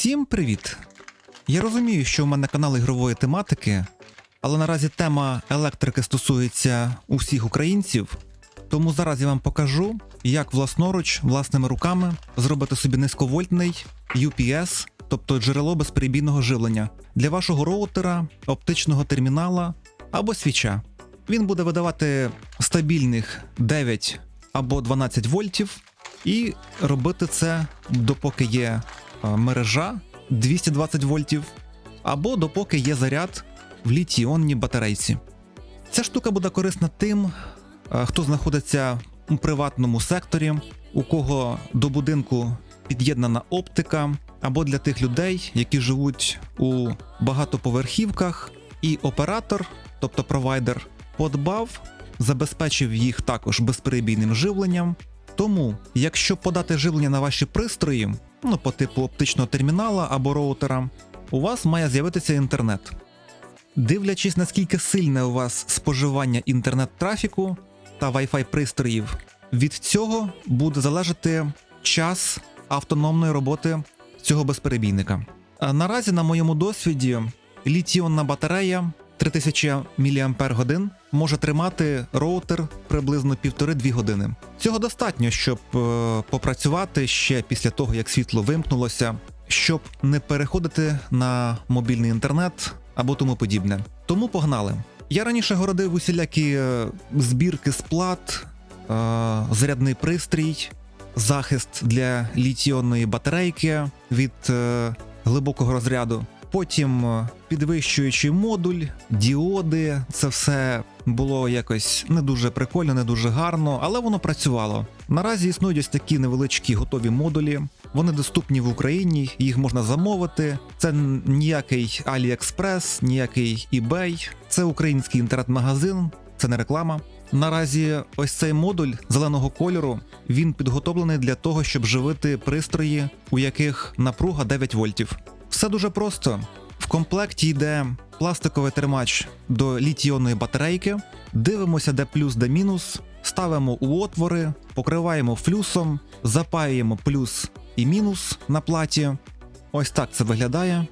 Всім привіт! Я розумію, що у мене канал ігрової тематики, але наразі тема електрики стосується усіх українців, тому зараз я вам покажу, як власноруч, власними руками зробити собі низьковольтний UPS, тобто джерело безперебійного живлення для вашого роутера, оптичного термінала або свіча. Він буде видавати стабільних 9 або 12 вольтів і робити це допоки є мережа 220 вольтів, або допоки є заряд в літій-іонній батарейці. Ця штука буде корисна тим, е, хто знаходиться у приватному секторі, у кого до будинку під'єднана оптика, або для тих людей, які живуть у багатоповерхівках, і оператор, тобто провайдер, подбав, забезпечив їх також безперебійним живленням. Тому, якщо подати живлення на ваші пристрої, ну по типу оптичного термінала або роутера, у вас має з'явитися інтернет. Дивлячись, наскільки сильне у вас споживання інтернет-трафіку та Wi-Fi пристроїв, від цього буде залежати час автономної роботи цього безперебійника. Наразі, на моєму досвіді, літіонна батарея 3000 мАч може тримати роутер приблизно 1,5-2 години. Цього достатньо, щоб е, попрацювати ще після того, як світло вимкнулося, щоб не переходити на мобільний інтернет або тому подібне. Тому погнали. Я раніше городив усілякі е, збірки з плат, е, зарядний пристрій, захист для літіонної батарейки від глибокого розряду. Потім е, підвищуючий модуль, діоди, це все було якось не дуже прикольно, не дуже гарно, але воно працювало. Наразі існують ось такі невеличкі готові модулі. Вони доступні в Україні, їх можна замовити. Це ніякий AliExpress, ніякий eBay, це український інтернет-магазин, це не реклама. Наразі ось цей модуль зеленого кольору він підготовлений для того, щоб живити пристрої, у яких напруга 9 вольтів. Все дуже просто. В комплекті йде пластиковий тримач до літій-іонної батарейки. Дивимося, де плюс, де мінус, ставимо у отвори, покриваємо флюсом, запаюємо плюс і мінус на платі. Ось так це виглядає.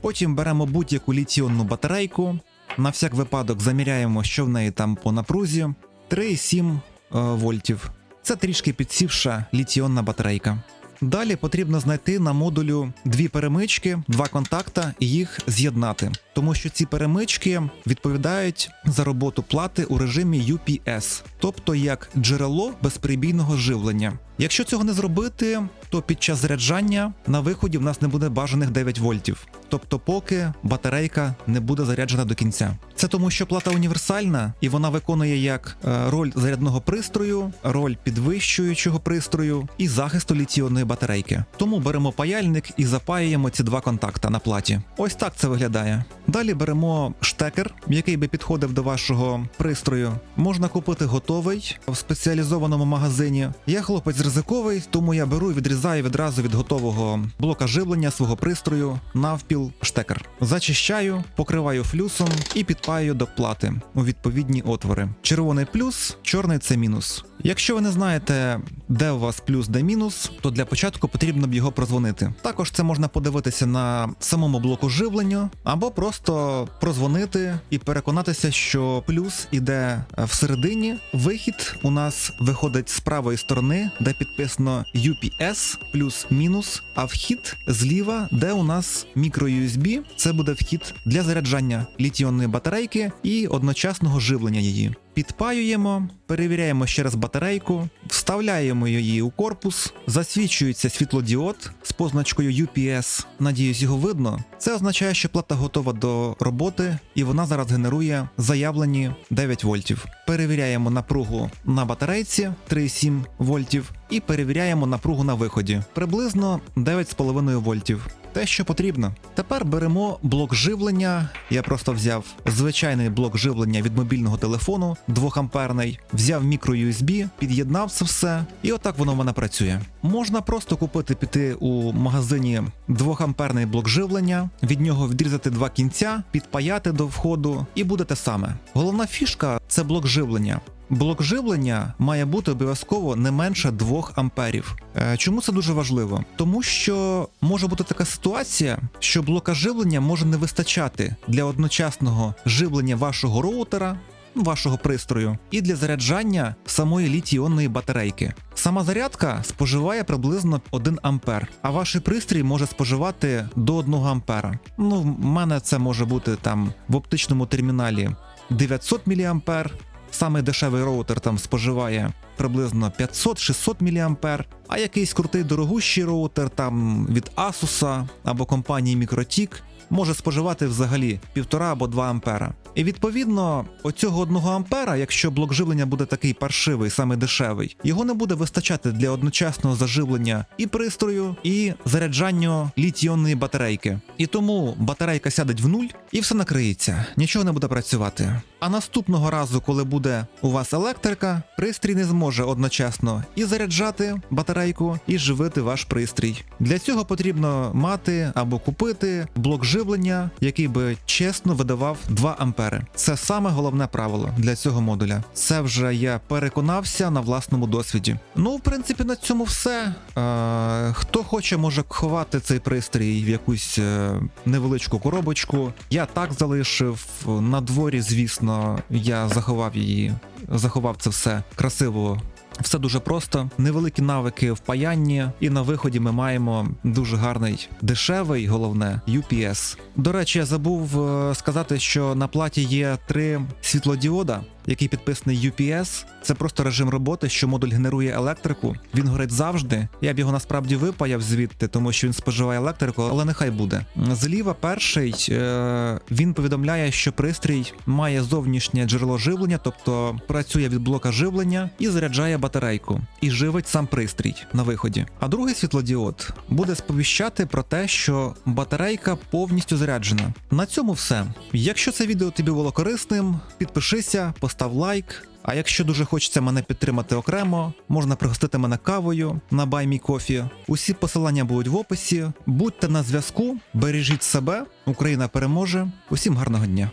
Потім беремо будь-яку літіонну батарейку. На всяк випадок заміряємо, що в неї там по напрузі 3,7 е, вольтів. Це трішки підсівша літіонна батарейка. Далі потрібно знайти на модулю дві перемички, два контакта і їх з'єднати, тому що ці перемички відповідають за роботу плати у режимі UPS, тобто як джерело безперебійного живлення. Якщо цього не зробити, то під час заряджання на виході в нас не буде бажаних 9 вольтів, тобто поки батарейка не буде заряджена до кінця. Це тому, що плата універсальна і вона виконує як е, роль зарядного пристрою, роль підвищуючого пристрою і захисту літіонної батарейки. Тому беремо паяльник і запаюємо ці два контакта на платі. Ось так це виглядає. Далі беремо штекер, який би підходив до вашого пристрою. Можна купити готовий в спеціалізованому магазині. Я хлопець ризиковий, тому я беру і відрізаю відразу від готового блока живлення свого пристрою навпіл штекер. Зачищаю, покриваю флюсом і підпаюю до плати у відповідні отвори. Червоний плюс, чорний це мінус. Якщо ви не знаєте, де у вас плюс, де мінус, то для початку потрібно б його прозвонити. Також це можна подивитися на самому блоку живлення, або просто прозвонити і переконатися, що плюс іде всередині. Вихід у нас виходить з правої сторони, де підписано UPS плюс-мінус, а вхід зліва, де у нас мікро-USB, це буде вхід для заряджання літіонної батарейки і одночасного живлення її. Підпаюємо, перевіряємо ще раз батарейку, вставляємо її у корпус, засвічується світлодіод з позначкою UPS. Надіюсь, його видно. Це означає, що плата готова до роботи і вона зараз генерує заявлені 9 вольтів. Перевіряємо напругу на батарейці 3,7 вольтів і перевіряємо напругу на виході приблизно 9,5 вольтів. Те, що потрібно. Тепер беремо блок живлення. Я просто взяв звичайний блок живлення від мобільного телефону, 2 амперний, взяв мікро USB, під'єднав це все, і отак воно в мене працює. Можна просто купити піти у магазині 2 амперний блок живлення, від нього відрізати два кінця, підпаяти до входу, і буде те саме. Головна фішка це блок живлення. Блок живлення має бути обов'язково не менше 2 амперів. Е, Чому це дуже важливо? Тому що може бути така ситуація, що блока живлення може не вистачати для одночасного живлення вашого роутера. Вашого пристрою і для заряджання самої літій-іонної батарейки. Сама зарядка споживає приблизно 1 ампер, а ваш пристрій може споживати до 1 ампера. Ну, в мене це може бути там в оптичному терміналі 900 мА, Самий дешевий роутер там споживає приблизно 500-600 мА, а якийсь крутий дорогущий роутер там від Asus або компанії Mikrotik може споживати взагалі 1,5 або 2 ампера. І відповідно, оцього 1 ампера, якщо блок живлення буде такий паршивий, саме дешевий, його не буде вистачати для одночасного заживлення і пристрою, і заряджання літій-іонної батарейки. І тому батарейка сядеть в нуль і все накриється, нічого не буде працювати. А наступного разу, коли буде у вас електрика, пристрій не зможе одночасно і заряджати батарейку, і живити ваш пристрій. Для цього потрібно мати або купити блок живлення, який би чесно видавав 2 ампери. Це саме головне правило для цього модуля. Це вже я переконався на власному досвіді. Ну, в принципі, на цьому все. Е, хто хоче, може ховати цей пристрій в якусь е, невеличку коробочку. Я так залишив на дворі, звісно, я заховав її, заховав це все красиво. Все дуже просто, невеликі навики в паянні, і на виході ми маємо дуже гарний дешевий, головне UPS. До речі, я забув е, сказати, що на платі є три світлодіода, який підписаний UPS. Це просто режим роботи, що модуль генерує електрику. Він горить завжди. Я б його насправді випаяв звідти, тому що він споживає електрику, але нехай буде. Зліва перший е, він повідомляє, що пристрій має зовнішнє джерело живлення, тобто працює від блока живлення і заряджає батарейку, і живить сам пристрій на виході. А другий світлодіод буде сповіщати про те, що батарейка повністю заряджена. На цьому все. Якщо це відео тобі було корисним, підпишися, постав лайк. А якщо дуже хочеться мене підтримати окремо, можна пригостити мене кавою на BuyMeCoffee. Усі посилання будуть в описі. Будьте на зв'язку, бережіть себе, Україна переможе. Усім гарного дня!